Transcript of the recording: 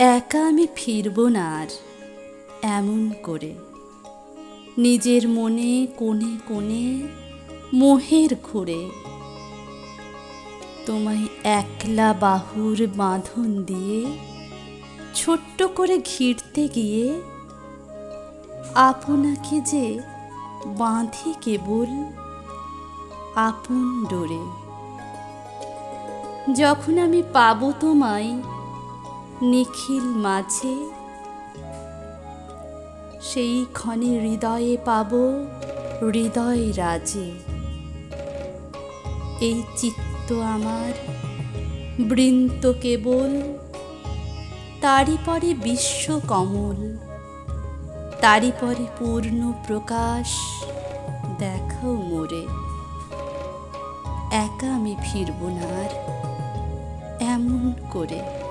একা আমি ফিরব না আর, এমন করে। নিজের মনে কোণে কোণে, মোহের ঘুরে। তোমায় একলা বাহুর বাঁধন দিয়ে, ছোট্ট করে ঘিরতে গিয়ে, আপনাকে যে বাঁধি কেবল আপন ডোরে। যখন আমি পাবো তোমায় নিখিল মাঝে। সেই ক্ষণে হৃদয়ে পাব হৃদয় রাজে। এই চিত্ত আমার বৃন্ত কেবল, তারই পরে বিশ্ব কমল, তারই পরে পূর্ণ প্রকাশ দেখাও মোরে। একা আমি ফিরব না আর এমন করে।